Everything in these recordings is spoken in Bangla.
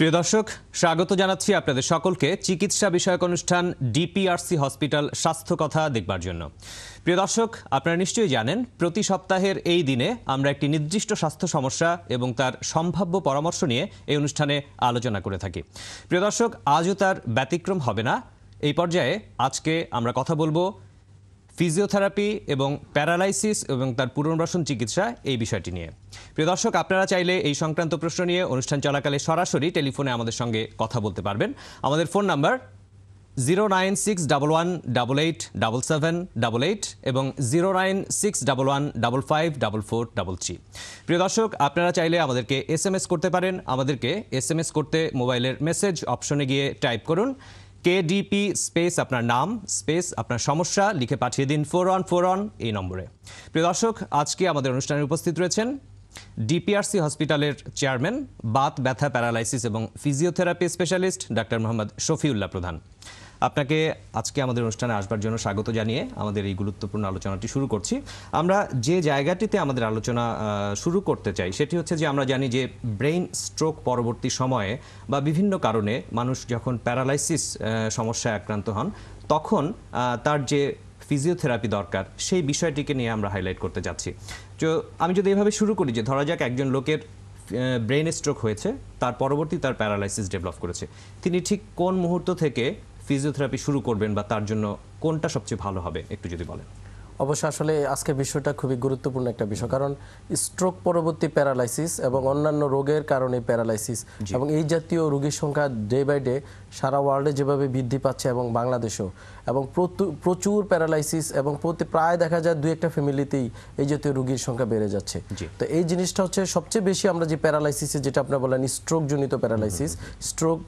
প্রিয় দর্শক, স্বাগত জানাচ্ছি আপনাদের সকলকে চিকিৎসা বিষয়ক অনুষ্ঠান ডিপিআরসি হসপিটাল স্বাস্থ্য কথা দেখবার জন্য। প্রিয় দর্শক, আপনারা নিশ্চয়ই জানেন, প্রতি সপ্তাহের এই দিনে আমরা একটি নির্দিষ্ট স্বাস্থ্য সমস্যা এবং তার সম্ভাব্য পরামর্শ নিয়ে এই অনুষ্ঠানে আলোচনা করে থাকি। প্রিয় দর্শক, আজও তার ব্যতিক্রম হবে না। এই পর্যায়ে আজকে আমরা কথা বলব ফিজিওথেরাপি এবং প্যারালাইসিস এবং তার পুনর্বাসন চিকিৎসা এই বিষয়টি নিয়ে। প্রিয় দর্শক, আপনারা চাইলে এই সংক্রান্ত প্রশ্ন নিয়ে অনুষ্ঠান চলাকালে সরাসরি টেলিফোনে আমাদের সঙ্গে কথা বলতে পারবেন। আমাদের phone number zero nine six double one double eight double seven double eight এবং zero nine six double one double five double four double three প্রিয় দর্শক, আপনারা চাইলে আমাদেরকে এস এম এস করতে পারেন। আমাদেরকে এস এম এস করতে মোবাইলের মেসেজ অপশনে গিয়ে টাইপ করুন। কেডিপি স্পেস আপনার নাম স্পেস আপনার সমস্যা, লিখে পাঠিয়ে দিন ফোর ওয়ান ফোর ওয়ান এই নম্বরে। প্রিয় দর্শক, আজকে আমাদের অনুষ্ঠানে উপস্থিত রয়েছেন ডিপিআরসি হসপিটালের চেয়ারম্যান বাত, ব্যথা প্যারালাইসিস এবং physiotherapy specialist doctor Mohammad Shafiullah Pradhan. আপনাকে আজকে আমাদের অনুষ্ঠানে আসবার জন্য স্বাগত জানিয়ে আমাদের এই গুরুত্বপূর্ণ আলোচনাটি শুরু করছি। আমরা যে জায়গাটিতে আমাদের আলোচনা শুরু করতে চাই সেটি হচ্ছে যে আমরা জানি যে ব্রেইন স্ট্রোক পরবর্তী সময়ে বা বিভিন্ন কারণে মানুষ যখন প্যারালাইসিস সমস্যায় আক্রান্ত হন, তখন তার যে ফিজিওথেরাপি দরকার সেই বিষয়টিকে নিয়ে আমরা হাইলাইট করতে যাচ্ছি। তো আমি যদি এভাবে শুরু করি যে ধরা যাক একজন লোকের ব্রেন স্ট্রোক হয়েছে, তার পরবর্তী তার প্যারালাইসিস ডেভেলপ করেছে। তিনি ঠিক কোন মুহূর্ত থেকে ফিজিওথেরাপি শুরু করবেন বা তার জন্য কোনটা সবচেয়ে ভালো হবে একটু যদি বলেন। অবশ্য আসলে আজকে বিষয়টা খুবই গুরুত্বপূর্ণ একটা বিষয় কারণ স্ট্রোক পরবর্তী প্যারালাইসিস এবং অন্যান্য রোগের কারণে প্যারালাইসিস এবং এই জাতীয় রোগীর সংখ্যা ডে বাই ডে সারা ওয়ার্ল্ডে যেভাবে বৃদ্ধি পাচ্ছে এবং বাংলাদেশেও। এবং প্রচুর প্যারালাইসিস এবং প্রতি প্রায় দেখা যায় দুই একটা ফ্যামিলিতেই এই জাতীয় রোগীর সংখ্যা বেড়ে যাচ্ছে। তো এই জিনিসটা হচ্ছে সবচেয়ে বেশি আমরা যে প্যারালাইসিসে যেটা আপনি বলেন স্ট্রোক জনিত প্যারালাইসিস স্ট্রোক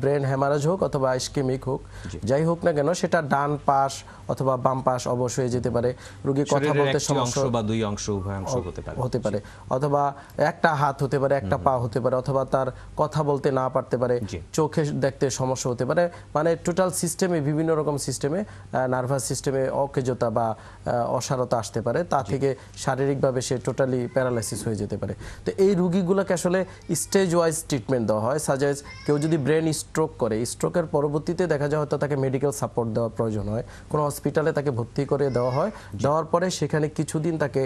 ব্রেন হ্যামারাজ হোক অথবা আইসকেমিক হোক যাই হোক না কেন সেটা ডান পাশ অথবা বাম পাশ অবশ হয়ে যেতে পারে। রোগী কথা বলতে সমস্যা বা দুই অংশ উভয় অংশ হতে পারে। হতে পারে। অথবা একটা হাত হতে পারে একটা পা হতে পারে অথবা তার কথা বলতে না পারতে পারে। চোখে দেখতে সমস্যা হতে পারে। মানে টোটাল সিস্টেমে বিভিন্ন রকম সিস্টেমে নার্ভাস সিস্টেমে অকেজতা বা অসারতা আসতে পারে। তা থেকে শারীরিকভাবে সে টোটালি প্যারালাইসিস হয়ে যেতে পারে। তো এই রুগীগুলোকে আসলে স্টেজ ওয়াইজ ট্রিটমেন্ট দেওয়া হয়। সাজেজ কেউ যদি ব্রেন স্ট্রোক করে স্ট্রোকের পরবর্তীতে দেখা যায় হয়তো তাকে মেডিকেল সাপোর্ট দেওয়া প্রয়োজন হয়। কোনো হসপিটালে তাকে ভর্তি করে দেওয়া হয়। দেওয়ার পরে সেখানে কিছুদিন তাকে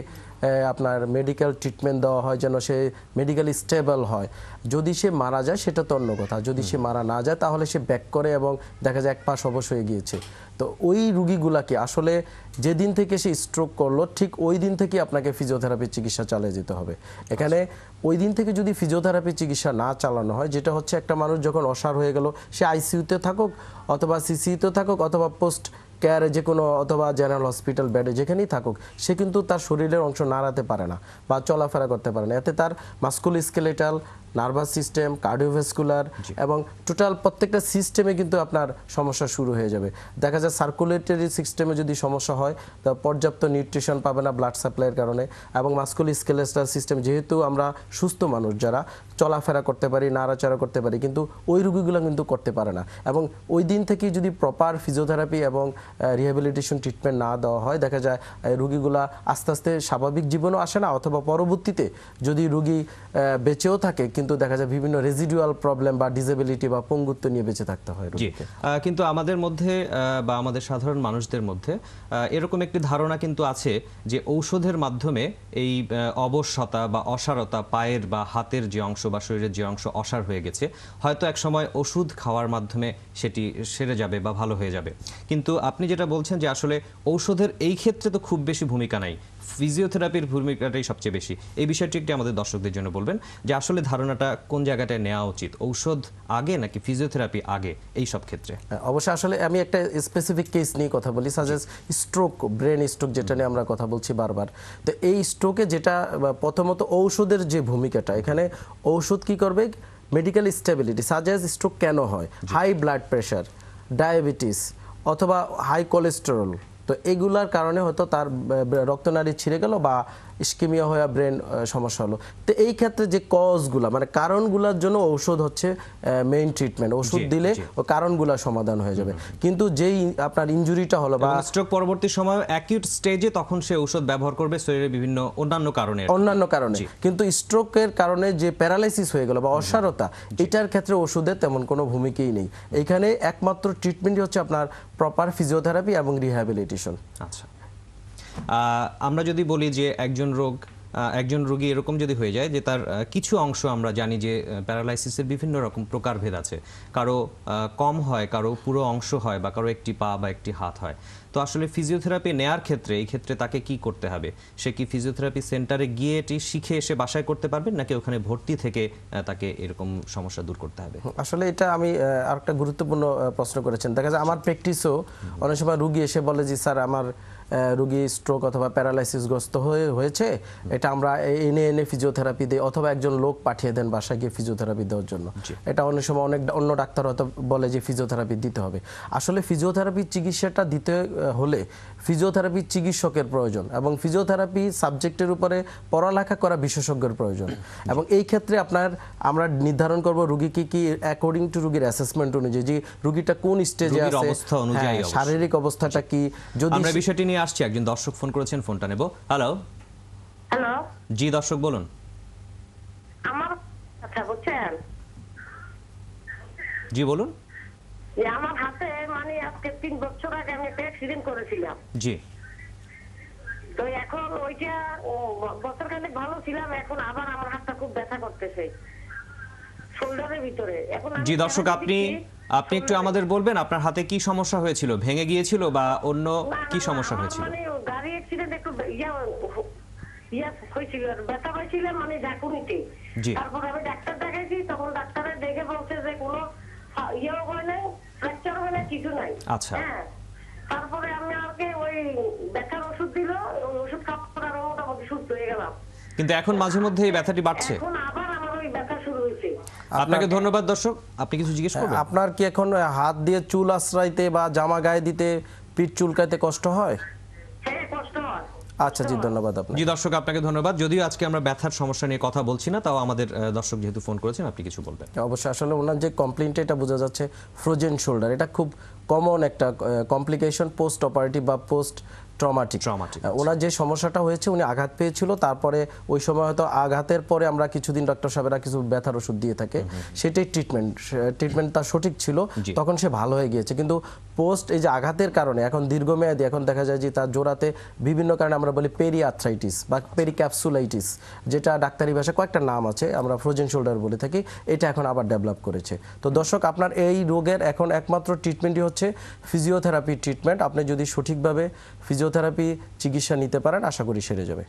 আপনার মেডিকেল ট্রিটমেন্ট দেওয়া হয় যেন সে মেডিকেলি স্টেবল হয়। যদি সে মারা যায় সেটা তো অন্য কথা। যদি সে মারা না যায় তাহলে সে ব্যাক করে এবং দেখা যায় এক পাশ অবশ হয়ে গিয়েছে। তো ওই রুগীগুলাকে আসলে যেদিন থেকে সে স্ট্রোক করল, ঠিক ওই দিন থেকে আপনাকে ফিজিওথেরাপির চিকিৎসা চালিয়ে যেতে হবে। এখানে ওই দিন থেকে যদি ফিজিওথেরাপি চিকিৎসা না চালানো হয়, যেটা হচ্ছে একটা মানুষ যখন অসার হয়ে গেল, সে আইসিইউতে থাকুক অথবা সিসিইতে থাকুক অথবা পোস্ট কেয়ারে যে কোনো অথবা জেনারেল হসপিটাল বেডে যেখানেই থাকুক, সে কিন্তু তার শরীরের অংশ নাড়াতে পারে না বা চলাফেরা করতে পারে না। এতে তার musculoskeletal nervous system cardiovascular এবং টোটাল প্রত্যেকটা সিস্টেমে কিন্তু আপনার সমস্যা শুরু হয়ে যাবে। দেখা যায় সার্কুলেটরি সিস্টেমে যদি সমস্যা হয় তা পর্যাপ্ত নিউট্রিশন পাবে না ব্লাড সাপ্লাইয়ের কারণে এবং মাস্কুল স্কেলেস্টার সিস্টেম যেহেতু আমরা সুস্থ মানুষ যারা চলাফেরা করতে পারি নাড়াচাড়া করতে পারি কিন্তু ওই রুগীগুলো কিন্তু করতে পারে না। এবং ওই দিন থেকেই যদি প্রপার ফিজিওথেরাপি এবং রিহ্যাবিলিটেশন ট্রিটমেন্ট না দেওয়া হয় দেখা যায় রুগীগুলা আস্তে আস্তে স্বাভাবিক জীবনও আসে না অথবা পরবর্তীতে যদি রুগী বেঁচেও থাকে কিন্তু দেখা যায় বিভিন্ন রেজিডুয়াল প্রবলেম বা ডিসেবিলিটি বা পঙ্গুত্ব নিয়ে বেঁচে থাকতে হয় কিন্তু আমাদের মধ্যে বা আমাদের সাধারণ মানুষদের মধ্যে এরকম একটি ধারণা কিন্তু আছে যে ঔষধের মাধ্যমে এই অবশ্যতা বা অসারতা পায়ের বা হাতের যে অংশ বা শরীরের যে অংশ অসার হয়ে গেছে হয়তো এক সময় ওষুধ খাওয়ার মাধ্যমে সেটি সেরে যাবে বা ভালো হয়ে যাবে। কিন্তু আপনি যেটা বলছেন যে আসলে ঔষধের এই ক্ষেত্রে তো খুব বেশি ভূমিকা নাই ফিজিওথেরাপির ভূমিকাটাই সবচেয়ে বেশি। এই বিষয়টি একটি আমাদের দর্শকদের জন্য বলবেন যে আসলে ধারণাটা কোন জায়গাটায় নেওয়া উচিত ঔষধ আগে নাকি ফিজিওথেরাপি আগে এই সব ক্ষেত্রে? হ্যাঁ, অবশ্যই আসলে আমি একটা স্পেসিফিক কেস নিয়ে কথা বলি সাজেস স্ট্রোক ব্রেন স্ট্রোক যেটা নিয়ে আমরা কথা বলছি বারবার। তো এই স্ট্রোকে যেটা প্রথমত ঔষধের যে ভূমিকাটা এখানে ঔষধ কি করবে? মেডিকেল স্টেবিলিটি সাজেস স্ট্রোক কেন হয়? হাই ব্লাড প্রেশার ডায়াবেটিস অথবা হাই কোলেস্টেরল তো এগুলার কারণে হয়তো তার রক্তনালী ছিঁড়ে গেল বা ইস্কিমিয়া হয়ে ব্রেন সমস্যা হলো। তো এই ক্ষেত্রে যে কজগুলা মানে কারণগুলোর জন্য ঔষধ হচ্ছে মেইন ট্রিটমেন্ট ওষুধ দিলে। ও কারণগুলা সমাধান হয়ে যাবে। কিন্তু যেই আপনার ইনজুরিটা হলো বা স্ট্রোক পরবর্তী সময় অ্যাকিউট স্টেজে তখন সে ঔষধ ব্যবহার করবে শরীরে বিভিন্ন অন্যান্য কারণে। অন্যান্য কারণে। কিন্তু স্ট্রোকের কারণে যে প্যারালাইসিস হয়ে গেল বা অসারতা এটার ক্ষেত্রে ওষুধের তেমন কোনো ভূমিকাই নেই। এখানে একমাত্র ট্রিটমেন্টই হচ্ছে আপনার প্রপার ফিজিওথেরাপি এবং রিহ্যাবিলিটেশন আচ্ছা। আমরা যদি বলি যে একজন রোগ একজন রোগী এরকম যদি হয়ে যায় যে তার কিছু অংশ আমরা জানি যে প্যারালাইসিসের বিভিন্ন রকম প্রকারভেদ আছে। কারও কম হয় কারও পুরো অংশ হয় বা কারও একটি পা বা একটি হাত হয়। তো আসলে ফিজিওথেরাপি নেয়ার ক্ষেত্রে এই ক্ষেত্রে তাকে কি করতে হবে? সে কি ফিজিওথেরাপি সেন্টারে গিয়ে এটি শিখে এসে বাসায় করতে পারবেন নাকি ওখানে ভর্তি থেকে তাকে এরকম সমস্যা দূর করতে হবে? আসলে এটা আমি আরেকটা গুরুত্বপূর্ণ প্রশ্ন করেছেন। দেখা যায় আমার প্র্যাকটিসও অনেক সময় রুগী এসে বলে যে স্যার আমার রুগী স্ট্রোক অথবা প্যারালাইসিসগ্রস্ত হয়ে হয়েছে এটা আমরা এনে এনে ফিজিওথেরাপি দিই অথবা একজন লোক পাঠিয়ে দেন বাসায় গিয়ে ফিজিওথেরাপি দেওয়ার জন্য। এটা অনেক সময় অনেক অন্য ডাক্তার হয়তো বলে যে ফিজিওথেরাপি দিতে হবে। আসলে ফিজিওথেরাপির চিকিৎসাটা দিতে হলে ফিজিওথেরাপির চিকিৎসকের প্রয়োজন এবং ফিজিওথেরাপি সাবজেক্টের উপরে পড়ালেখা করা বিশেষজ্ঞের প্রয়োজন। এবং এই ক্ষেত্রে আপনার আমরা নির্ধারণ করব রুগীকে কি অ্যাকর্ডিং টু রুগীর অ্যাসেসমেন্ট অনুযায়ী যে রুগীটা কোন স্টেজে আছে অবস্থা অনুযায়ী হ্যাঁ, শারীরিক অবস্থাটা কি যদি আমরা বিষয়টি নিয়ে আসছি একজন দর্শক ফোন করেছেন ফোনটা নেব। হ্যালো হ্যালো জি দর্শক বলুন। আমার আচ্ছা বুঝছেন? জি বলুন। যে আমার হাতে মানে আজকে তিন বছর আগে আমি একটা অ্যাক্সিডেন্ট করেছিলাম। জি। তো এখন ওইটা বছর খানেক ভালো ছিলাম এখন আবার আমার হাতটা খুব ব্যথা করতেছে। শোল্ডারের ভিতরে। এখন জি দর্শক আপনি। আপনি একটু আমাদের বলবেন আপনার হাতে কি সমস্যা হয়েছিল? ভেঙে গিয়েছিল বা অন্য কি সমস্যা হয়েছিল? মানে গাড়ি অ্যাক্সিডেন্ট একটু ইয়া হয়েছিল ব্যথা হয়েছিল মানে ঝাঁকুনিতে। তারপর আমি ডাক্তার দেখাইছি তখন ডাক্তারের দেখে বলছে যে কোনো ইয়েও হয় নাই ফ্র্যাকচার হয় না কিছু নাই। আচ্ছা। হ্যাঁ। তারপরে আমি আমাকে ওই ব্যথার ওষুধ দিল ওষুধ খাওয়ার মোটামুটি সুস্থ হয়ে গেলাম। কিন্তু এখন মাঝে মধ্যে এই ব্যথাটি বাড়ছে। এখন আপনাকে ধন্যবাদ দর্শক। আপনি কিছু জিজ্ঞেস করবেন? আপনার কি এখন হাত দিয়ে চুল আশ্রাইতে বা জামা গায়ে দিতে পিঠ চুলকাইতে কষ্ট হয়? হ্যাঁ কষ্ট হয়। আচ্ছা জি ধন্যবাদ আপনাকে। জি দর্শক আপনাকে ধন্যবাদ। যদিও আজকে আমরা ব্যথার সমস্যা নিয়ে কথা বলছি না তাও আমাদের দর্শক যেহেতু ফোন করেছেন আপনি কিছু বলবেন। অবশ্যই। আসলে ওনার যে কমপ্লেনটা এটা বোঝা যাচ্ছে ফ্রোজেন শোল্ডার এটা খুব কমন একটা কমপ্লিকেশন পোস্ট অপারেটিভ বা পোস্ট ট্রমাটিক Traumatic, ওনার যে সমস্যাটা হয়েছে উনি আঘাত পেয়েছিল তারপরে ওই সময় হয়তো আঘাতের পরে আমরা কিছুদিন ডক্টর সাহেবেরা কিছু ব্যথার ওষুধ দিয়ে থাকে। সেটাই ট্রিটমেন্ট ট্রিটমেন্ট তার সঠিক ছিল তখন সে ভালো হয়ে গিয়েছে। কিন্তু পোস্ট এই যে আঘাতের কারণে এখন দীর্ঘমেয়াদী এখন দেখা যায় যে তার জোড়াতে বিভিন্ন কারণে আমরা বলি পেরি আর্থ্রাইটিস বা পেরিক্যাপসুলাইটিস যেটা ডাক্তারি ভাষায় কয়েকটা নাম আছে আমরা ফ্রোজেন শোল্ডার বলে থাকি এটা এখন আবার ডেভেলপ করেছে। তো দর্শক আপনার এই রোগের এখন একমাত্র ট্রিটমেন্টই হচ্ছে ফিজিওথেরাপি ট্রিটমেন্ট আপনি যদি সঠিকভাবে ফিজিওথেরাপি চিকিৎসা নিতে পারেন আশা করি সেরে যাবে।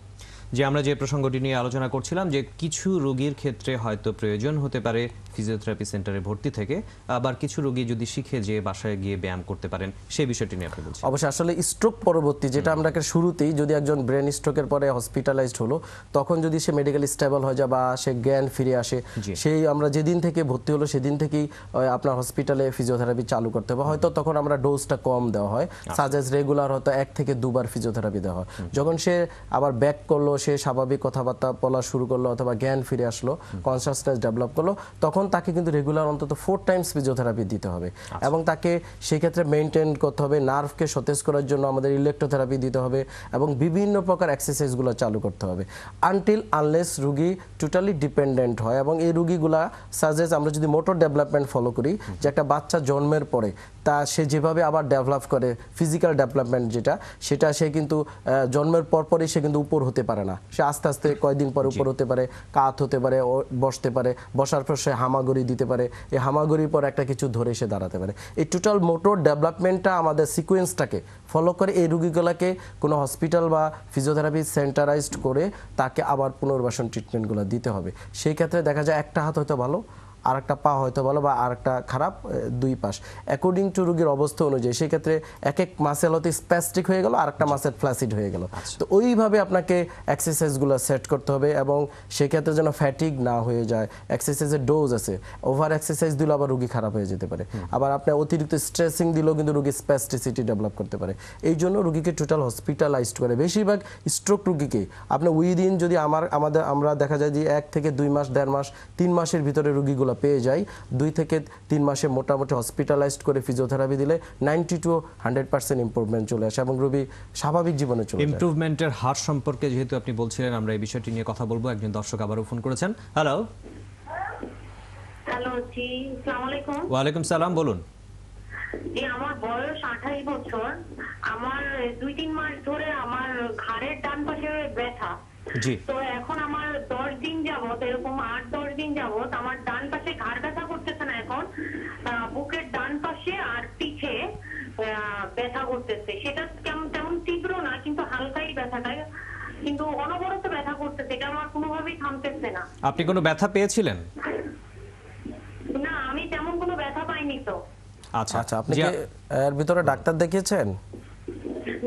যে আমরা যে প্রসঙ্গটি নিয়ে আলোচনা করছিলাম যে কিছু রোগীর ক্ষেত্রে হয়তো প্রয়োজন হতে পারে ফিজিওথেরাপি সেন্টারে ভর্তি থেকে আবার কিছু রোগী যদি শিখে যে বাসায় গিয়ে ব্যায়াম করতে পারেন সেই বিষয়টি নিয়ে আপনি বলছেন। অবশ্যই আসলে স্ট্রোক পরবর্তী যেটা আমরা শুরুতেই যদি একজন ব্রেন স্ট্রোকের পরে হসপিটালাইজড হলো তখন যদি সে মেডিকেল স্টেবল হয়ে যায় বা সে জ্ঞান ফিরে আসে সেই আমরা যেদিন থেকে ভর্তি হলো সেদিন থেকেই আপনার হসপিটালে ফিজিওথেরাপি চালু করতে হবে। হয়তো তখন আমরা ডোজটা কম দেওয়া হয় সাজেস রেগুলার হয়তো এক থেকে দুবার ফিজিওথেরাপি দেওয়া হয়। যখন সে আবার ব্যাক করল সে স্বাভাবিক কথাবার্তা বলা শুরু করল অথবা জ্ঞান ফিরে আসলো কনসাসনেস ডেভেলপ করল তখন তাকে কিন্তু রেগুলার অন্তত ফোর টাইমস ফিজিওথেরাপি দিতে হবে। এবং তাকে সেক্ষেত্রে মেনটেন করতে হবে নার্ভকে সতেজ করার জন্য আমাদের ইলেকট্রোথেরাপি দিতে হবে এবং বিভিন্ন প্রকার এক্সারসাইজগুলো চালু করতে হবে। আনটিল আনলেস রুগী টোটালি ডিপেন্ডেন্ট হয় এবং এই রুগীগুলা সাজেস আমরা যদি মোটর ডেভেলপমেন্ট ফলো করি যে একটা বাচ্চা জন্মের পরে তা সে যেভাবে আবার ডেভেলপ করে ফিজিক্যাল ডেভেলপমেন্ট যেটা সেটা সে কিন্তু জন্মের পরপরই সে কিন্তু উপর হতে পারে না। সে আস্তে আস্তে কয়েকদিন পর উপর হতে পারে কাত হতে পারে বসতে পারে বসার পর সে হামাগুড়ি দিতে পারে এই হামাগুড়ির পর একটা কিছু ধরে সে দাঁড়াতে পারে। এই টোটাল মোটর ডেভেলপমেন্টটা আমাদের সিকোয়েন্সটাকে ফলো করে এই রুগীগুলোকে কোনো হসপিটাল বা ফিজিওথেরাপি সেন্টারাইজড করে তাকে আবার পুনর্বাসন ট্রিটমেন্টগুলো দিতে হবে। সেই ক্ষেত্রে দেখা যায় একটা হাত হয়তো ভালো আর একটা পা হয়তো ভালো বা আর একটা খারাপ দুই পাশ। অ্যাকর্ডিং টু রোগীর অবস্থা অনুযায়ী সেই ক্ষেত্রে এক এক মাসেল হয়তো স্প্যাস্টিক হয়ে গেল আর একটা মাসেল ফ্ল্যাসিড হয়ে গেল। তো ওইভাবে আপনাকে এক্সারসাইজগুলো সেট করতে হবে এবং সেক্ষেত্রে যেন ফ্যাটিক না হয়ে যায়। এক্সারসাইজের ডোজ আছে। ওভার এক্সারসাইজ দিলে আবার রুগী খারাপ হয়ে যেতে পারে। আবার আপনি অতিরিক্ত স্ট্রেসিং দিলেও কিন্তু রোগী স্প্যাস্টিসিটি ডেভেলপ করতে পারে। এই জন্য রুগীকে টোটাল হসপিটালাইজড করে। বেশিরভাগ স্ট্রোক রোগীকে আপনি উইদিন যদি আমার আমাদের আমরা দেখা যায় যে এক থেকে দুই মাস দেড় মাস তিন মাসের ভিতরে রোগীগুলো পেয়ে যায় দুই থেকে তিন মাসে মোটামুটি হসপিটালাইজড করে ফিজিওথেরাপি দিলে ninety two hundred percent improvement চলে আসে এবং রোগী স্বাভাবিক জীবনে চলে ইমপ্রুভমেন্টের হার সম্পর্কে যেহেতু আপনি বলছিলেন আমরা এই বিষয়টি নিয়ে কথা বলব। একজন দর্শক আবারও ফোন করেছেন। হ্যালো হ্যালো জি সালাম আলাইকুম। ওয়ালাইকুম সালাম বলুন। জি আমার বয়স আঠাশ বছর। আমার দুই তিন মাস ধরে আমার ঘাড়ের ডান পাশে ব্যথা। জি। তো এখন আমার দশ দিন যাবত এরকম আট দশ দিন যাবত আমার ব্যথা করতেছে এটা আমার কোনোভাবেই থামতেছে না। আপনি কোনো ব্যথা পেয়েছিলেন? না আমি তেমন কোনো ব্যথা পাইনি তো। আচ্ছা আচ্ছা আপনি কি এর ভিতরে ডাক্তার দেখিয়েছেন?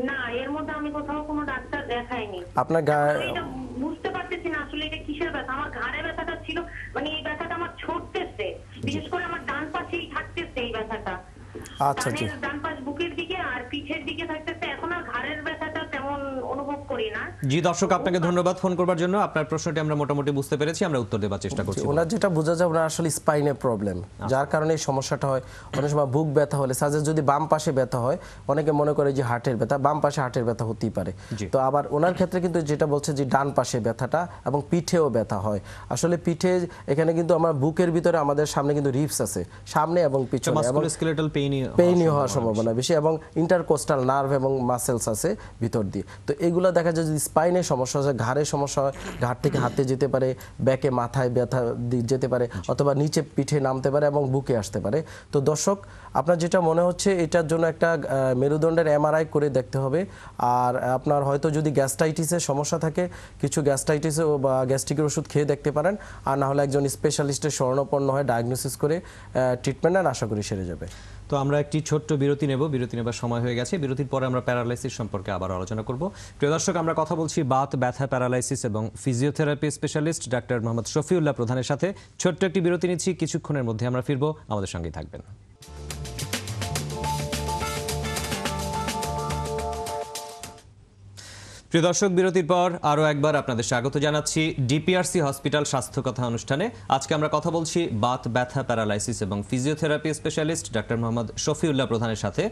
না এর মধ্যে আমি কোথাও কোনো ডাক্তার দেখাইনি। আপনার গায়ে এটা বুঝতে পারতেছি না আসলে এটা কিসের ব্যথা? আমার ঘাড়ে ব্যথাটা ছিল মানে এই ব্যথাটা আমার ছড়তেছে বিশেষ করে আমার ডান পাশেই থাকতেছে এই ব্যথাটা। আচ্ছা, জি। ডান জি দর্শক আপনাকে ধন্যবাদ ফোন করবার জন্য। আপনার প্রশ্নটি আমরা মোটামুটি বুঝতে পেরেছি আমরা উত্তর দেওয়ার চেষ্টা করছি। ওনার যেটা বোঝা যায় ওনার আসলে স্পাইনে প্রবলেম যার কারণে এই সমস্যাটা হয়। অনেক সময় বুক ব্যথা হলে সাজে যদি বাম পাশে ব্যথা হয় অনেকে মনে করে যে হার্টের ব্যথা বাম পাশে হার্টের ব্যথা হতেই পারে। তো আবার ওনার ক্ষেত্রে কিন্তু যেটা বলছে যে ডান পাশে ব্যথাটা এবং পিঠেও ব্যথা হয়। আসলে পিঠে এখানে কিন্তু আমার বুকের ভিতরে আমাদের সামনে কিন্তু রিপস আছে। সামনে এবং পিছনে এবং মাস্কুলোস্কেলেটাল পেইনই পেইনি হওয়ার সম্ভাবনা বেশি। এবং ইন্টারকোস্টাল নার্ভ এবং মাসেলস আছে ভিতর দিয়ে। তো এগুলো দেখা যায় যদি স্পাইনের সমস্যা হয় ঘাড়ের সমস্যা হয়, ঘাড় থেকে হাতে যেতে পারে, ব্যাকে মাথায় ব্যথা যেতে পারে অথবা নিচে পিঠে নামতে পারে এবং বুকে আসতে পারে। তো দর্শক, আপনার যেটা মনে হচ্ছে, এটার জন্য একটা মেরুদণ্ডের এমআরআই করে দেখতে হবে। আর আপনার হয়তো যদি গ্যাস্ট্রাইটিসের সমস্যা থাকে, কিছু গ্যাস্ট্রাইটিস বা গ্যাস্ট্রিকের ওষুধ খেয়ে দেখতে পারেন। আর না হলে একজন স্পেশালিস্টের স্বর্ণপন্ন হয় ডায়াগনোসিস করে ট্রিটমেন্ট নেন, আশা করি সেরে যাবে। তো আমরা একটি ছোট্ট বিরতি নেব। বিরতি নেবার সময় হয়ে গেছে। বিরতির পরে আমরা প্যারালাইসিস সম্পর্কে আবার আলোচনা করব। প্রিয় দর্শক, আমরা কথা বলছি বাত, ব্যথা, প্যারালাইসিস এবং physiotherapy specialist doctor Mohammad Shafiullah প্রধানের সাথে। ছোট্ট একটি বিরতি নিচ্ছি। কিছুক্ষণের মধ্যে আমরা ফিরবো। আমাদের সঙ্গেই থাকবেন। প্রিয় দর্শক, বিরতির পর আরও একবার আপনাদের স্বাগত জানাচ্ছি ডিপিআরসি হসপিটাল স্বাস্থ্য কথা অনুষ্ঠানে। আজকে আমরা কথা বলছি বাত ব্যথা, প্যারালাইসিস এবং physiotherapy specialist doctor Mohammad Shafiullah প্রধানের সাথে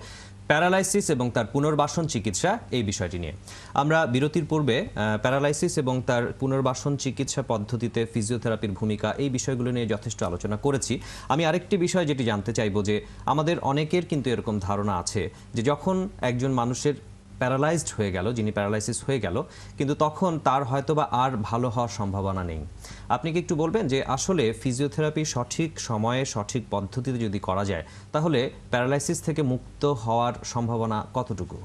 প্যারালাইসিস এবং তার পুনর্বাসন চিকিৎসা এই বিষয়টি নিয়ে। আমরা বিরতির পূর্বে প্যারালাইসিস এবং তার পুনর্বাসন চিকিৎসা পদ্ধতিতে ফিজিওথেরাপির ভূমিকা এই বিষয়গুলো নিয়ে যথেষ্ট আলোচনা করেছি। আমি আরেকটি বিষয় যেটি জানতে চাইব যে, আমাদের অনেকের কিন্তু এরকম ধারণা আছে যে, যখন একজন মানুষের প্যারালাইজড হয়ে গেল, যিনি প্যারালাইসিস হয়ে গেল, কিন্তু তখন তার হয়তোবা আর ভালো হওয়ার সম্ভাবনা নেই। আপনি কি একটু বলবেন যে আসলে ফিজিওথেরাপি সঠিক সময়ে, সঠিক পদ্ধতিতে যদি করা যায়, তাহলে প্যারালাইসিস থেকে মুক্ত হওয়ার সম্ভাবনা কতটুকু?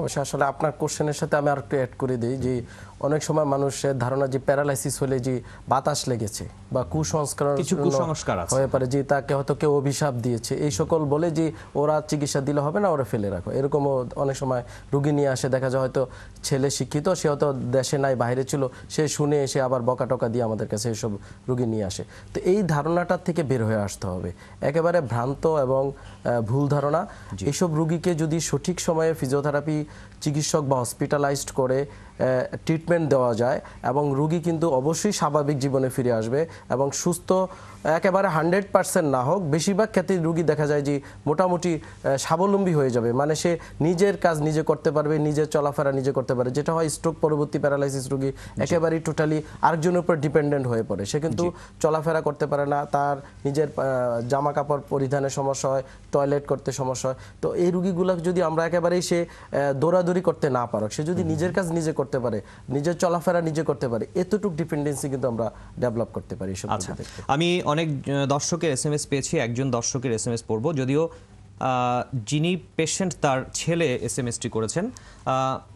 অবশ্যই, আসলে আপনার কোশ্চেনের সাথে আমি আর একটু অ্যাড করে দিই যে অনেক সময় মানুষের ধারণা যে প্যারালাইসিস হলে যে বাতাস লেগেছে বা কুসংস্কার কিছু কুসংস্কার। হয়ে পারে যে তাকে হয়তো কেউ অভিশাপ দিয়েছে। এই সকল বলে যে ওরা চিকিৎসা দিলে হবে না ওরা ফেলে রাখো। এরকমও অনেক সময় রুগী নিয়ে আসে দেখা যায় হয়তো ছেলে শিক্ষিত সে হয়তো দেশে নাই বাইরে ছিল সে শুনে এসে আবার বকা টকা দিয়ে আমাদের কাছে এসব রুগী নিয়ে আসে। তো এই ধারণাটার থেকে বের হয়ে আসতে হবে। একেবারে ভ্রান্ত এবং ভুল ধারণা। এইসব রুগীকে যদি সঠিক সময়ে ফিজিওথেরাপি চিকিৎসক বা হসপিটালাইজড করে ট্রিটমেন্ট দেওয়া যায় এবং রুগী কিন্তু অবশ্যই স্বাভাবিক জীবনে ফিরে আসবে এবং সুস্থ একেবারে হান্ড্রেড পার্সেন্ট না হোক বেশিরভাগ ক্ষেত্রে রুগী দেখা যায় যে মোটামুটি স্বাবলম্বী হয়ে যাবে। মানে সে নিজের কাজ নিজে করতে পারবে নিজের চলাফেরা নিজে করতে পারে যেটা হয় স্ট্রোক পরবর্তী প্যারালাইসিস রুগী একেবারেই টোটালি আরেকজনের উপর ডিপেন্ডেন্ট হয়ে পড়ে। সে কিন্তু চলাফেরা করতে পারে না তার নিজের জামা কাপড় পরিধানের সমস্যা হয় টয়লেট করতে সমস্যা হয়। তো এই রুগীগুলো যদি আমরা একেবারেই সে দৌড়াদৌড়ি করতে না পারো সে যদি নিজের কাজ নিজে করতে পারে নিজের চলাফেরা নিজে করতে পারে এতটুকু ডিপেন্ডেন্সি কিন্তু আমরা ডেভেলপ করতে পারি এইসব আচ্ছা আমি অনেক দর্শকের এস এম এস পেয়েছি একজন দর্শকের এস এম এস পড়ব যদিও যিনি পেশেন্ট তার ছেলে এস এম এসটি করেছেন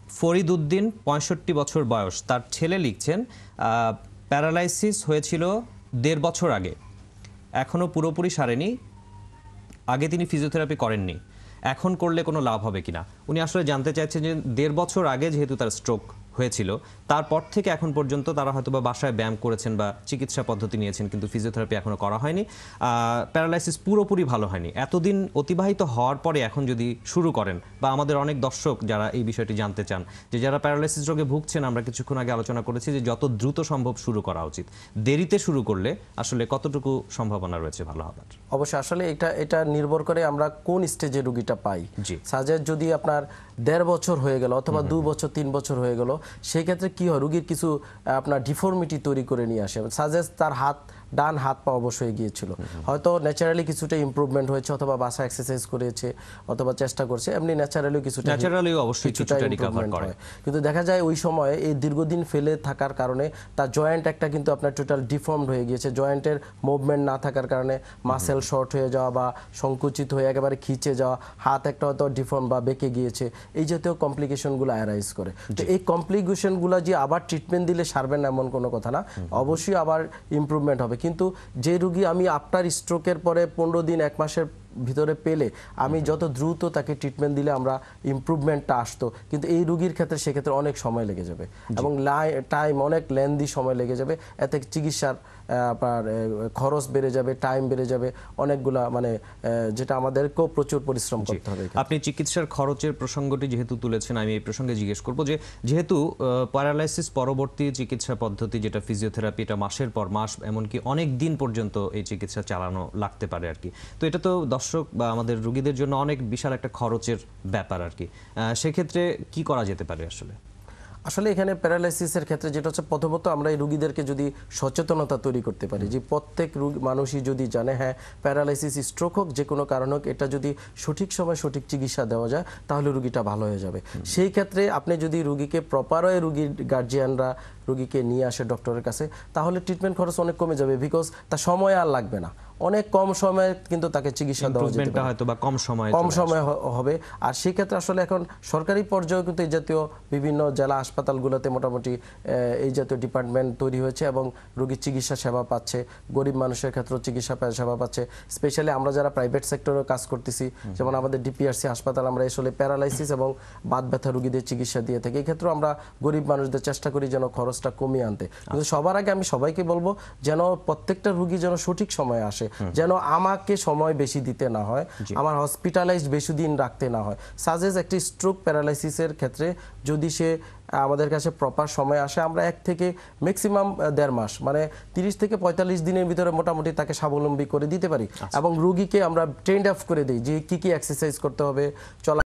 ফরিদ উদ্দিন পঁয়ষট্টি বছর বয়স তার ছেলে লিখছেন প্যারালাইসিস হয়েছিল দেড় বছর আগে এখনও পুরোপুরি সারেনি আগে তিনি ফিজিওথেরাপি করেননি এখন করলে কোনো লাভ হবে কিনা? উনি আসলে জানতে চাইছেন যে দেড় বছর আগে যেহেতু তার স্ট্রোক হয়েছিল। তারপর থেকে এখন পর্যন্ত তারা হয়তো বা বাসায় ব্যায়াম করেছেন বা চিকিৎসা পদ্ধতি নিয়েছেন কিন্তু ফিজিওথেরাপি এখনও করা হয়নি। প্যারালাইসিস পুরোপুরি ভালো হয়নি। এতদিন অতিবাহিত হওয়ার পরে এখন যদি শুরু করেন বা আমাদের অনেক দর্শক যারা এই বিষয়টি জানতে চান যে যারা প্যারালাইসিস রোগে ভুগছেন আমরা কিছুক্ষণ আগে আলোচনা করেছি যে যত দ্রুত সম্ভব শুরু করা উচিত। দেরিতে শুরু করলে আসলে কতটুকু সম্ভাবনা রয়েছে ভালো হবার? অবশ্যই আসলে এটা এটা নির্ভর করে আমরা কোন স্টেজে রুগীটা পাই। জি। সাজের যদি আপনার দেড় বছর হয়ে গেল অথবা দু বছর তিন বছর হয়ে গেল সেই ক্ষেত্রে কি হয়? রুগীর কিছু আপনার ডিফর্মিটি তৈরি করে নিয়ে আসে। সাজেস্ট তার হাত ডান হাত পা অবশ্যই গিয়েছিল। হয়তো ন্যাচারালি কিছুটা ইমপ্রুভমেন্ট হয়েছে অথবা বাসা এক্সারসাইজ করেছে অথবা চেষ্টা করছে এমনি ন্যাচারালি কিছুটা Naturally অবশ্যই কিছুটা improvement করে। কিন্তু দেখা যায় ওই সময় এই দীর্ঘদিন ফেলে থাকার কারণে তার জয়েন্ট একটা কিন্তু আপনার টোটাল ডিফর্মড হয়ে গিয়েছে। জয়েন্টের মুভমেন্ট না থাকার কারণে মাসেল শর্ট হয়ে যাওয়া বা সংকুচিত হয়ে একেবারে খিচে যাওয়া হাত একটা হয়তো ডিফর্ম বা বেঁকে গিয়েছে এই জাতীয় কমপ্লিকেশনগুলো অ্যারাইজ করে। তো এই কমপ্লিকেশনগুলো যে আবার ট্রিটমেন্ট দিলে সারবেন না এমন কোনো কথা না। অবশ্যই আবার ইমপ্রুভমেন্ট হবে। কিন্তু যে রুগী আমি আফটার স্ট্রোকের পরে পনেরো দিন এক মাসের ভিতরে পেলে আমি যত দ্রুত তাকে ট্রিটমেন্ট দিলে আমরা ইমপ্রুভমেন্টটা আসতো। কিন্তু এই রুগীর ক্ষেত্রে সেক্ষেত্রে অনেক সময় লেগে যাবে এবং টাইম অনেক লেন্দি সময় লেগে যাবে। এতে চিকিৎসার আপনার খরচ বেড়ে যাবে টাইম বেড়ে যাবে। অনেকগুলা মানে যেটা আমাদেরকেও প্রচুর পরিশ্রম করতে হবে আপনি চিকিৎসার খরচের প্রসঙ্গটি যেহেতু তুলেছেন আমি এই প্রসঙ্গে জিজ্ঞেস করব যে যেহেতু প্যারালাইসিস পরবর্তী চিকিৎসা পদ্ধতি যেটা ফিজিওথেরাপি এটা মাসের পর মাস এমনকি অনেক দিন পর্যন্ত এই চিকিৎসা চালানো লাগতে পারে আর কি। তো এটা তো দর্শক বা আমাদের রোগীদের জন্য অনেক বিশাল একটা খরচের ব্যাপার আর কি। সেক্ষেত্রে কি করা যেতে পারে আসলে? আসলে এখানে প্যারালাইসিসের ক্ষেত্রে যেটা হচ্ছে প্রথমত আমরা এই রুগীদেরকে যদি সচেতনতা তৈরি করতে পারি যে প্রত্যেক রুগী মানুষই যদি জানে হ্যাঁ প্যারালাইসিস স্ট্রোক হোক যে কোনো কারণ হোক এটা যদি সঠিক সময় সঠিক চিকিৎসা দেওয়া যায় তাহলে রুগীটা ভালো হয়ে যাবে। সেই ক্ষেত্রে আপনি যদি রুগীকে প্রপার ওয়ে রুগীর গার্জিয়ানরা রুগীকে নিয়ে আসে ডক্টরের কাছে তাহলে ট্রিটমেন্ট খরচ অনেক কমে যাবে বিকজ তা সময় আর লাগবে না। অনেক কম সময়ে কিন্তু তাকে চিকিৎসা দেওয়া যেতে পারে। হয়তো বা কম সময়ে কম সময় হবে। আর সেই ক্ষেত্রে আসলে এখন সরকারি পর্যায়ে কিন্তু এই জাতীয় বিভিন্ন জেলা হাসপাতালগুলোতে মোটামুটি এই জাতীয় ডিপার্টমেন্ট তৈরি হয়েছে এবং রোগীর চিকিৎসা সেবা পাচ্ছে গরিব মানুষের ক্ষেত্রেও চিকিৎসা সেবা পাচ্ছে। স্পেশালি আমরা যারা প্রাইভেট সেক্টরে কাজ করতেছি যেমন আমাদের ডিপিআরসি হাসপাতাল আমরা আসলে প্যারালাইসিস এবং বাত ব্যথা রোগীদের চিকিৎসা দিয়ে থাকি। এই ক্ষেত্রেও আমরা গরিব মানুষদের চেষ্টা করি যেন খরচটা কমিয়ে আনতে। কিন্তু সবার আগে আমি সবাইকে বলব যেন প্রত্যেকটা রুগী যেন সঠিক সময়ে আসে। যেন আমাকে সময় বেশি দিতে না হয় আমার হসপিটালাইজড বেশি দিন রাখতে না হয়। সাজেস একটি স্ট্রোক প্যারালাইসিসের ক্ষেত্রে যদি সে আমাদের কাছে প্রপার সময় আসে আমরা এক থেকে ম্যাক্সিমাম দেড় মাস মানে তিরিশ থেকে পঁয়তাল্লিশ দিনের ভিতরে মোটামুটি তাকে স্বাবলম্বী করে দিতে পারি। এবং রুগীকে আমরা ট্রেন্ড আপ করে দিই যে কি কি এক্সারসাইজ করতে হবে চলা